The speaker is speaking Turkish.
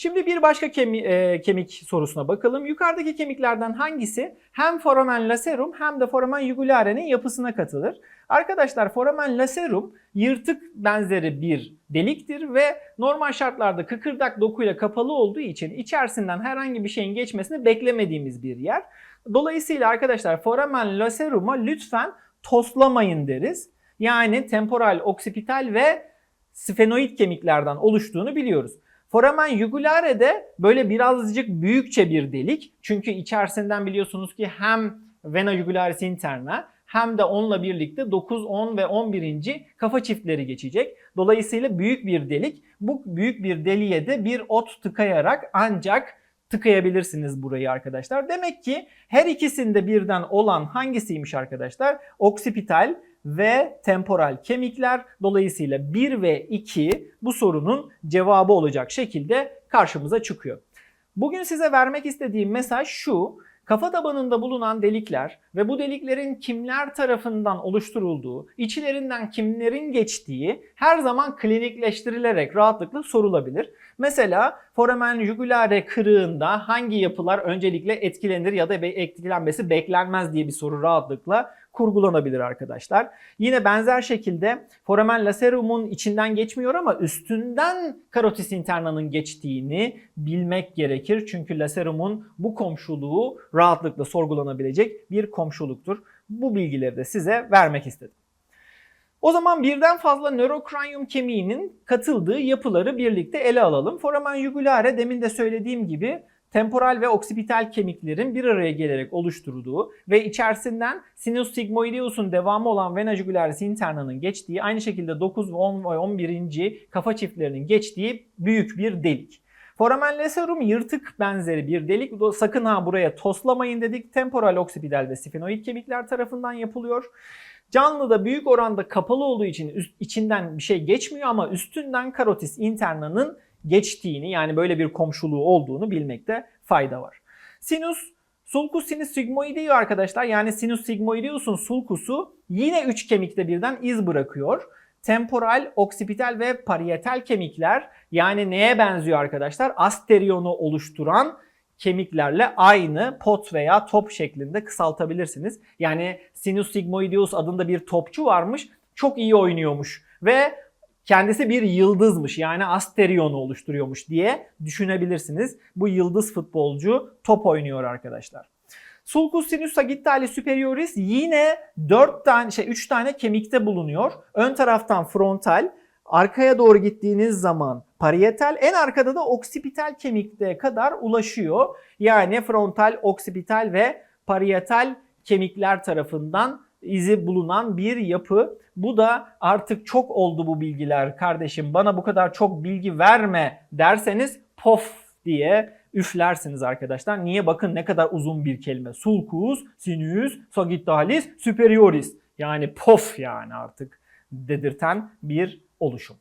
Şimdi bir başka kemi- e, kemik sorusuna bakalım. Yukarıdaki kemiklerden hangisi hem foramen lacerum hem de foramen jugulare'nin yapısına katılır? Arkadaşlar foramen lacerum yırtık benzeri bir deliktir ve normal şartlarda kıkırdak dokuyla kapalı olduğu için içerisinden herhangi bir şeyin geçmesini beklemediğimiz bir yer. Dolayısıyla arkadaşlar foramen lacerum'a lütfen toslamayın deriz. Yani temporal, oksipital ve sfenoid kemiklerden oluştuğunu biliyoruz. Foramen jugulare de böyle birazcık büyükçe bir delik. Çünkü içerisinden biliyorsunuz ki hem vena jugularis interna hem de onunla birlikte 9, 10 ve 11. kafa çiftleri geçecek. Dolayısıyla büyük bir delik. Bu büyük bir deliğe de bir ot tıkayarak ancak tıkayabilirsiniz burayı arkadaşlar. Demek ki her ikisinde birden olan hangisiymiş arkadaşlar? Oksipital ve temporal kemikler. Dolayısıyla 1 ve 2 bu sorunun cevabı olacak şekilde karşımıza çıkıyor. Bugün size vermek istediğim mesaj şu. Kafa tabanında bulunan delikler ve bu deliklerin kimler tarafından oluşturulduğu, içlerinden kimlerin geçtiği her zaman klinikleştirilerek rahatlıkla sorulabilir. Mesela foramen jugulare kırığında hangi yapılar öncelikle etkilenir ya da etkilenmesi beklenmez diye bir soru rahatlıkla kurgulanabilir arkadaşlar. Yine benzer şekilde foramen lacerum'un içinden geçmiyor ama üstünden karotis internanın geçtiğini bilmek gerekir. Çünkü lacerum'un bu komşuluğu rahatlıkla sorgulanabilecek bir komşuluktur. Bu bilgileri de size vermek istedim. O zaman birden fazla nörokranyum kemiğinin katıldığı yapıları birlikte ele alalım. Foramen jugulare demin de söylediğim gibi temporal ve oksipital kemiklerin bir araya gelerek oluşturduğu ve içerisinden sinus sigmoideus'un devamı olan vena jugularis interna'nın geçtiği, aynı şekilde 9, 10 ve 11. kafa çiftlerinin geçtiği büyük bir delik. Foramen lacerum yırtık benzeri bir delik. Sakın ha buraya toslamayın dedik. Temporal, oksipital ve sfenoid kemikler tarafından yapılıyor. Canlıda büyük oranda kapalı olduğu için içinden bir şey geçmiyor ama üstünden karotis internanın geçtiğini yani böyle bir komşuluğu olduğunu bilmekte fayda var. Sinus Sulcus sinus sigmoideo arkadaşlar yani sinus sigmoideus'un sulkusu yine 3 kemikte birden iz bırakıyor. Temporal, oksipital ve parietal kemikler yani neye benziyor arkadaşlar? Asteriyonu oluşturan kemiklerle aynı pot veya top şeklinde kısaltabilirsiniz. Yani sinus sigmoideus adında bir topçu varmış. Çok iyi oynuyormuş ve kendisi bir yıldızmış yani asteriyonu oluşturuyormuş diye düşünebilirsiniz. Bu yıldız futbolcu top oynuyor arkadaşlar. Sulcus sinus sagittalis superioris yine 4 tane şey 3 tane kemikte bulunuyor. Ön taraftan frontal, arkaya doğru gittiğiniz zaman parietal, en arkada da oksipital kemikte kadar ulaşıyor. Yani frontal, oksipital ve parietal kemikler tarafından izi bulunan bir yapı. Bu da artık çok oldu bu bilgiler kardeşim bana bu kadar çok bilgi verme derseniz pof diye üflersiniz arkadaşlar. Niye? Bakın ne kadar uzun bir kelime. Sulcus, sinus, sagittalis, superioris. Yani pof yani artık dedirten bir oluşum.